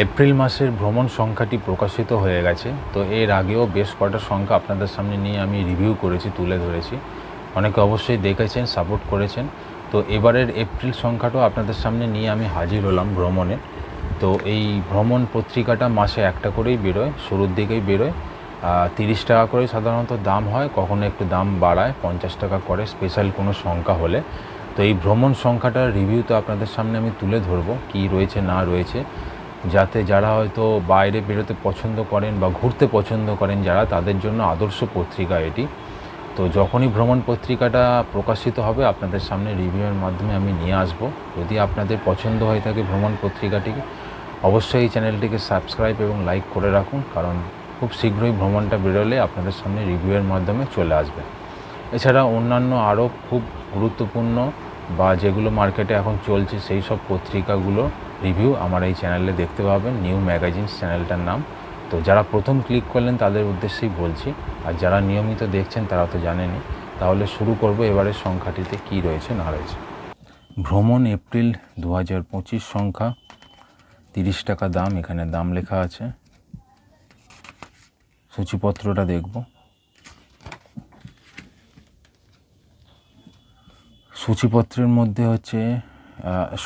April মাসের ভ্রমণ সংখ্যাটি প্রকাশিত হয়ে গেছে। তো এর আগেও বেশ কটা সংখ্যা আপনাদের সামনে নিয়ে আমি রিভিউ করেছি, তুলে ধরেছি। অনেকে অবশ্যই দেখেছেন সাপোর্ট করেছেন। তো এবারের এপ্রিল সংখ্যাটাও আপনাদের সামনে নিয়ে আমি হাজির হলাম ভ্রমণে। তো এই ভ্রমণ পত্রিকাটা মাসে একটা করেই বেরোয়, শুরুর দিকেই বেরোয়। তিরিশ টাকা করেই সাধারণত দাম হয়, কখনো একটু দাম বাড়ায়, পঞ্চাশ টাকা করে স্পেশাল কোনো সংখ্যা হলে। তো এই ভ্রমণ সংখ্যাটার রিভিউ তো আপনাদের সামনে আমি তুলে ধরবো, কী রয়েছে, না রয়েছে। যাতে যারা হয়তো বাইরে বেরোতে পছন্দ করেন বা ঘুরতে পছন্দ করেন, যারা তাদের জন্য আদর্শ পত্রিকা এটি। তো যখনই ভ্রমণ পত্রিকাটা প্রকাশিত হবে, আপনাদের সামনে রিভিউয়ের মাধ্যমে আমি নিয়ে আসব। যদি আপনাদের পছন্দ হয়ে থাকে ভ্রমণ পত্রিকাটিকে, অবশ্যই এই চ্যানেলটিকে সাবস্ক্রাইব এবং লাইক করে রাখুন, কারণ খুব শীঘ্রই ভ্রমণটা বেরোলে আপনাদের সামনে রিভিউয়ের মাধ্যমে চলে আসবে। এছাড়া অন্যান্য আরও খুব গুরুত্বপূর্ণ বা যেগুলো মার্কেটে এখন চলছে সেই সব পত্রিকাগুলো রিভিউ আমার এই চ্যানেলে দেখতে পাবেন নিউ ম্যাগাজিনস চ্যানেলটার নাম। তো যারা প্রথম ক্লিক করলেন তাদের উদ্দেশ্যেই বলছি, আর যারা নিয়মিত দেখছেন তারা তো জানেনি তাহলে শুরু করব এবারের সংখ্যাটিতে কি রয়েছে, না রয়েছে। ভ্রমণ এপ্রিল দু হাজার পঁচিশ সংখ্যা, তিরিশ টাকা দাম, এখানে দাম লেখা আছে। সূচিপত্রটা দেখব। সূচিপত্রের মধ্যে হচ্ছে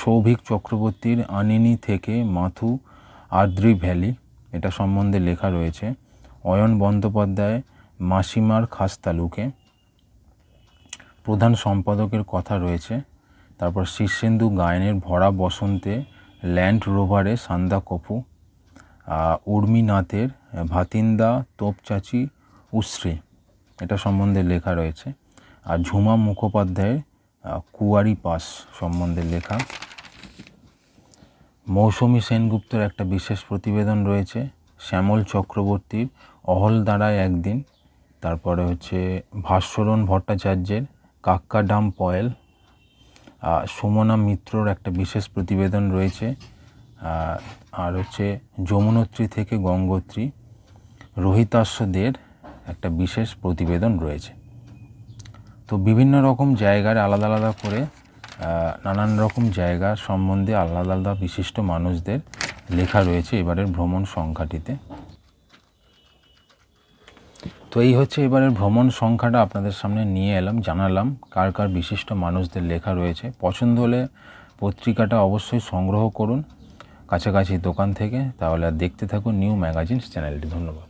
সৌভিক চক্রবর্তীর আনিনি থেকে মাথু আদ্রি ভ্যালি, এটা সম্বন্ধে লেখা রয়েছে, অয়ন বন্দ্যোপাধ্যায়, মাসিমার খাস তালুকে। প্রধান সম্পাদকের কথা রয়েছে, তারপর শীর্ষেন্দু গায়নের ভরা বসন্তে ল্যান্ড রোভারে সান্দা কপু উর্মিনাথের ভাতিন্দা তোপচাচি উশ্রী, এটা সম্বন্ধে লেখা রয়েছে। আর ঝুমা মুখোপাধ্যায়ের কুয়ারি পাস সম্বন্ধে লেখা। মৌসুমী সেনগুপ্তর একটা বিশেষ প্রতিবেদন রয়েছে, শ্যামল চক্রবর্তীর অহল দাঁড়ায় একদিন, তারপরে হচ্ছে ভাস্বরণ ভট্টাচার্যের কাক্কা ডাম পয়েল সুমনা মিত্রর একটা বিশেষ প্রতিবেদন রয়েছে আর হচ্ছে যমুনোত্রী থেকে গঙ্গোত্রী রোহিতাস্যদের একটা বিশেষ প্রতিবেদন রয়েছে। তো বিভিন্ন রকম জায়গার আলাদা আলাদা করে নানান রকম জায়গা সম্বন্ধে আলাদা আলাদা বিশিষ্ট মানুষদের লেখা রয়েছে এবারের ভ্রমণ সংখ্যাটিতে। তো এই হচ্ছে এবারের ভ্রমণ সংখ্যাটা আপনাদের সামনে নিয়ে এলাম, জানালাম কার কার বিশিষ্ট মানুষদের লেখা রয়েছে। পছন্দ হলে পত্রিকাটা অবশ্যই সংগ্রহ করুন, কাছাকাছি দোকান থেকে, তাহলে দেখতে থাকুন নিউ ম্যাগাজিনস চ্যানেলটি। ধন্যবাদ।